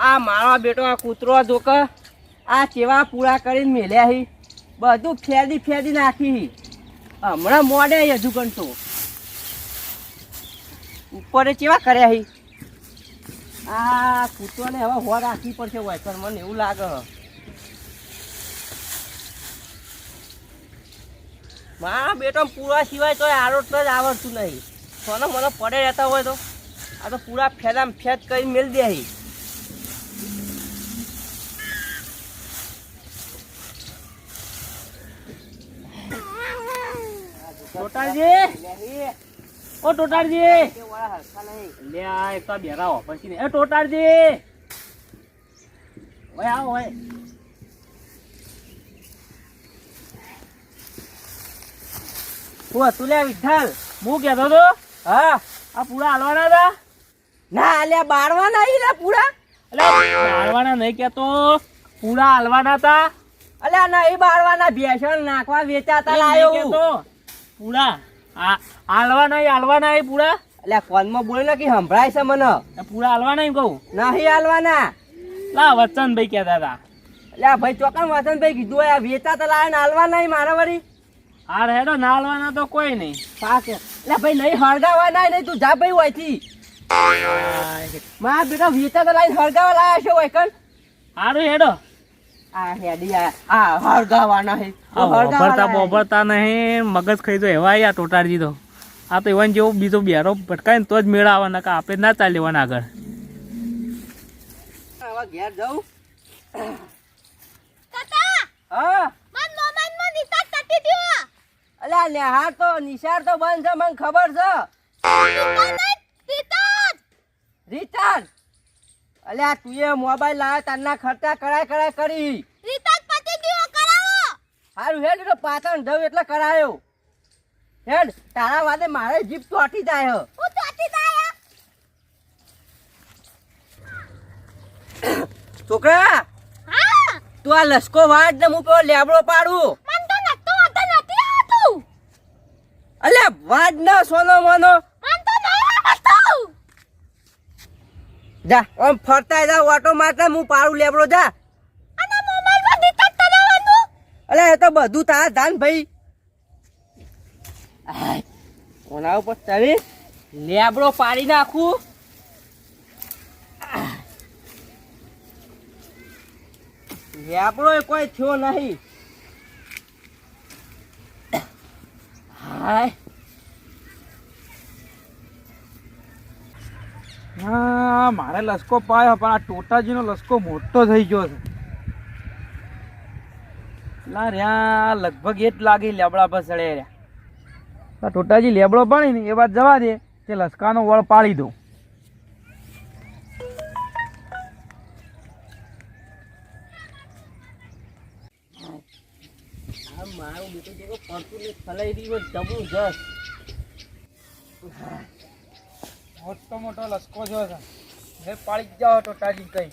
આ મારો બેટો આ કૂતરો જોક આ કેવા પૂરા કરીને મેલ્યા હી. બધું ફેદી ફેદી નાખી હી. હમણાં મોડે હજુ ગણતો ઉપર કેવા કર્યા હી? આ કૂતરોને હવે હોર રાખવી પડશે વાયસર મને એવું લાગે. મારા બેટો પૂરા સિવાય તો આરોટ જ આવડતું નહીં. સોનો મને પડે રહેતા હોય તો. આ તો પૂરા ફેદામ ફેદ કરી મેલ દે ટોટાળજી ઓ ટોટાળજી લે, આ એક તો બેરા ઓફર પછી ને. એ ટોટાળજી ઓય, આવો, ઓય. હું હતું લે વિઠ્ઠલ. હું કહેતો તો હા આ પૂરા હાલવાના હતા? ના અલ્યા બાળવાના ઈ પૂરા એટલે બાળવાના નહીં કેતો પૂરા હાલવાના હતા. અલ્યા ના એ બારવાના ભેસણ નાખવા વેચાતા લાયો કહેતો. પૂરા આ હાલવાના હાલવાના પૂરા અલ્યા કોનમાં બોલે ને કે સંભળાય છે મને. પૂરા હાલવાના એમ કહું. નહીં હાલવાના. લા વચનભાઈ કહેતા હતા. અલ્યા ભાઈ ચોકન વસંતભાઈ કીધું આ વેચાતા લાયા ને હાલવાના મારા વળી. હાર હેડો નાલવાના તો કોઈ નહીં. પાકે. અલ્યા ભાઈ નહીં હળગાવાના નહીં તું જા ભાઈ હોયથી મારા બેટા વેચાતા લાઈને હળગાવા લાયા છે હોય કણ. હારું હેડો. આ હેડી આ આ હળગાવાના હે આ બોભરતા બોભરતા નહીં મગજ ખાઈ તો એવા આ ટોટારજી દીધો. આ તો એવાને જેવો બીજો બેરો ભટકાય ને તો જ મેળાવાના કે આપણે ના ચાલી લેવાના આગળ. હવે ઘેર જાઉં. કાકા હા? મન મોબાઈલમાં રિચાર્જ કાટી દ્યો અલ્યા નેહાર તો નિશાળ તો બંધ છે મને ખબર છે. રિચાર્જ અલ્યા તું એ મોબાઈલ લાવ્યો તારના ખર્ચા કરાય કરાય કરી. રિચાર્જ પતી ગયો કરાવો હારું હેડ તો પાટણ જવ એટલે કરાયો. હેડ તારા વાદે મારે જીપ ચોટી જાય હું. દાયા છોકરા તું આ લસકો વાડ ને હું પેલો લેબડો પાડું. અલ્યા વાડ ના સોનો મોનો. મન તો નહીં આવતું જા આમ ફરતા જા ઓટો મારતા હું પાડું લેબડો જા. અને મોબાઈલમાં રિચાર્જ કરાવવાનું અલે એ તો બધું તારા ધાન ભાઈ. ઓના ઉપર ચડી લેબડો પાડી નાખું. લેબડો એ કોઈ થયો નહીં. હાય. હા મારે લસકો પાયો, પણ આ ટોટાજીનો લસકો મોટો થઈ ગયો છે. લા રહ્યા, લગભગ એ જ લાગી લેબડા પર ચડે રહ્યા. ટોટાજી લેબડો પાણી ને એ વાત જવા દે, કે લસકાનો વળ પાડી દઉં. મારું બેટું જેવો પડતું ને ખલાઈ રહ્યું જબરજસ્ત. મોટો મોટો લસકો જો છે. એ પાડી જાઓ ટોટાજી કઈ.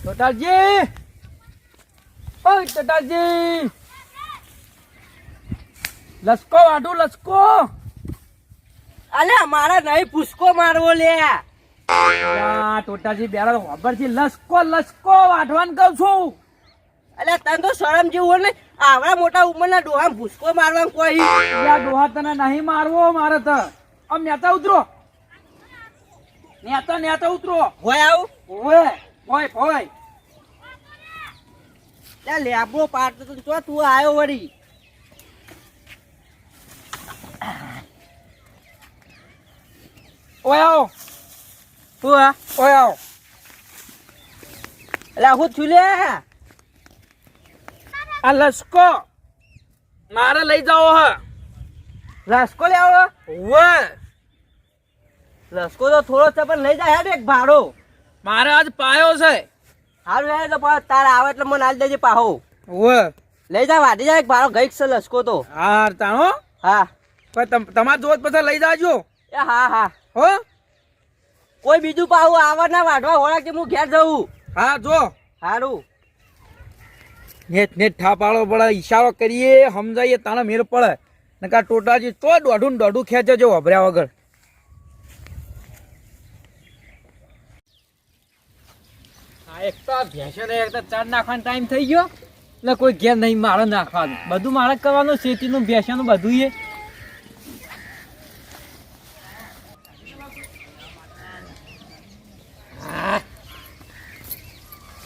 ટોટાજી ઓય ટોટાજી લસકો વાઢું લસકો! અલે મારા નહીં પુષ્કો મારવો લે. ટોટાજી બેરા ખબર છે લસકો લસકો વાઢવાન કહું છું. અલ્યા તને તો શરમ જેવું હોય ને આવડા મોટા ઉંમરના ડોહા ભૂસકો મારવા કોઈ. ડોહા તને નહીં મારવો મારે તો. આમ નેતા ઉતરો. નેતા નેતા ઉતરો. હોય આવું? હોય હોય હોય. ત્યાં લેબડો પાડતો તો તો તું આવ્યો વળી. ઓય આવો. તું ઓય આવો. એટલે હું છું લે આ લસકો મારે લઈ જાઓ હ. રસકો લેવો ઓય રસકો તો થોડો છે પણ લઈ જાય હેડ એક ભાડો. મારે આજ પાયો છે. હારું હેડ તો પણ તારે આવે એટલે મને આલ દેજે પાહો. ઓય લઈ જા વાટી જાય એક ભાડો ગઈક છે લસકો તો. હા તાણો હા. પણ તમ- તમારે જોત પછી લઈ જાજો. એ હા હા. હો. કોઈ બીજું પાહું આવે ના વાઢવા હોળા કે હું ઘેર જવું હા જો. સારું નેટ નેટ ઠા પાડો, ઈશારો કરીએ, સમજાઈએ, તાણે મેળ પડે. નકા ટોટાજી તો દોઢું દોઢું ખેંચે જો વભર્યા વગર. એક એક તો ચાર નાખવાનો ટાઈમ થઈ ગયો. એટલે કોઈ ઘેર નહીં મારે નાખવાનું. બધું મારે કરવાનું, શેતીનું, ભેંસોનું, બધું એ.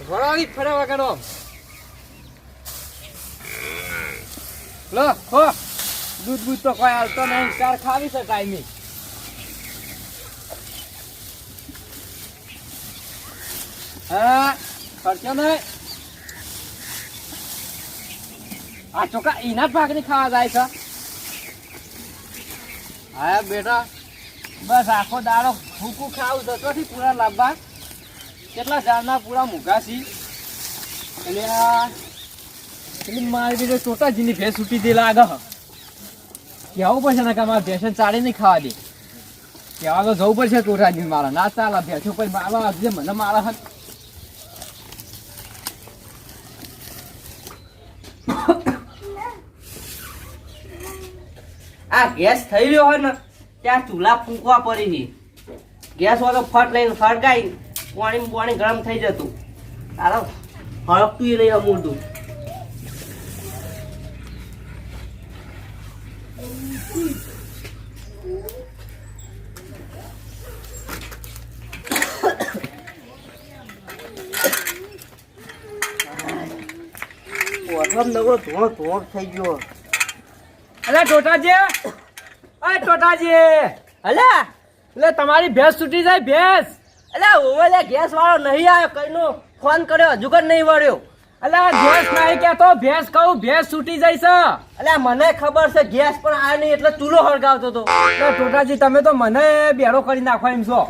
વળાવી ફર્યા વગર લો, હો. દૂધ બૂધ તો કોઈ હાલતો નહીં. ચાર ખાવી છે ટાઈમે હા, ખર્ચો નહીં. આ ચોખા એના જ ભાગની ખાવા જાય છે. હા, બેટા. બસ આખો દાડો ફૂકું ખાવું તો ચોથી પૂરા લાવવા કેટલા ઝાડના પૂરા મૂઘા છી એટલે મારી બીજો ચોટાજીની ભેંસ ઉઠી દે પડશે ને કે મારા ચાળી નહીં ખાવા દે. તો જવું પડશે ચોટાજી મારા? ના ચાલે, ભેંસો પર મારવા આવજે, મને મારા હત આ ગેસ થઈ રહ્યો હોય ને, ત્યાં ચૂલા ફૂંકવા પડી નહીં ગેસ ફટ લઈને ફરગાઈ પાણી પાણી ગરમ થઈ જતું. તારો એ નહીં અમૂલતું પ્રથમ નવો ધોણ ધોણ થઈ ગયો. અલે, ટોટાજી! અરે ટોટાજી! અલે એટલે તમારી ભેંસ છૂટી જાય, ભેંસ! અલ્યા ઓવે ગેસ વાળો નહીં આવ્યો, કઈનો ફોન કર્યો, હજુ કર નહીં વળ્યો. અલે, ગેસ નહીં કેતો ભેંસ કહું, ભેંસ છૂટી જાય છે. અલ્યા મને ખબર છે, ગેસ પણ આ નહીં, એટલે ચૂલો હળગાવતો હતો. ટોટાજી, તમે તો મને બેડો કરી નાખો એમ છો.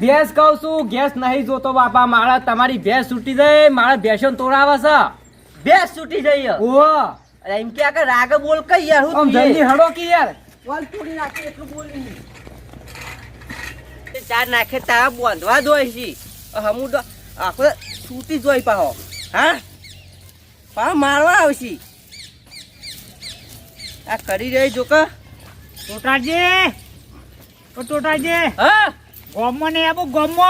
ભેંસ કહું છું, ગેસ નહીં જોતો બાપા, મારા, તમારી ભેંસ છૂટી જાય, મારા ભેંસો તોડાવે છે. ભેંસ છૂટી જઈ ઓહો અલ્યા એમ કે આ રાગે બોલ કઈ યાર હું જલ્દી હડો કે યાર. બોલ તોડી નાખી એટલું બોલ નહીં. ચાર નાખે તારા બાંધવા દોય છે હમું તો આખો છૂટી જોઈ પાહો. હા? પાહો મારવા આવશે. આ કરી રહી જો કે. ટોટાજી. ઓ ટોટાજી. હા? ગોમો ને આવું ગોમો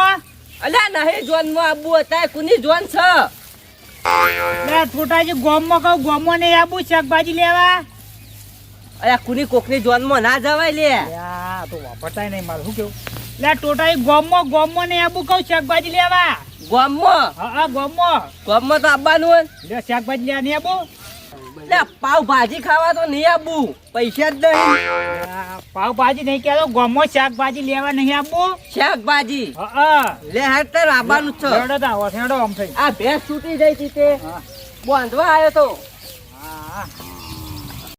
અલ્યા નહીં જોનમાં આબુ હતા કુની જોન છે? લે ટોટાજી ગોમો કહું ગોમો ને આવું શાકભાજી લેવા. અરે કુની કોકની જોનમાં ના જવાય લે. આ તો વાપરતાય નહીં મારું શું કેવું? લે ટોટાજી ગોમો ગોમો નહીં આવું કહું શાકભાજી લેવા. ગામમાં? હા હા ગોમો ગામમાં તો આવવાનું હોય. લે શાકભાજી લેવા નહીં આવું. લે પાવ ખાવા તો નહીં આપવું પૈસા જ નહીં. પાવભાજી નહીં કહેતો ગોમો શાકભાજી લેવા નહીં આપવું શાકભાજી? લે હેડ તાર આવવાનું છે. હેડો તા, હેડો આમ થઈ. આ ભેંસ છૂટી જઈ હતી તે. બાંધવા આવ્યો તો. હા.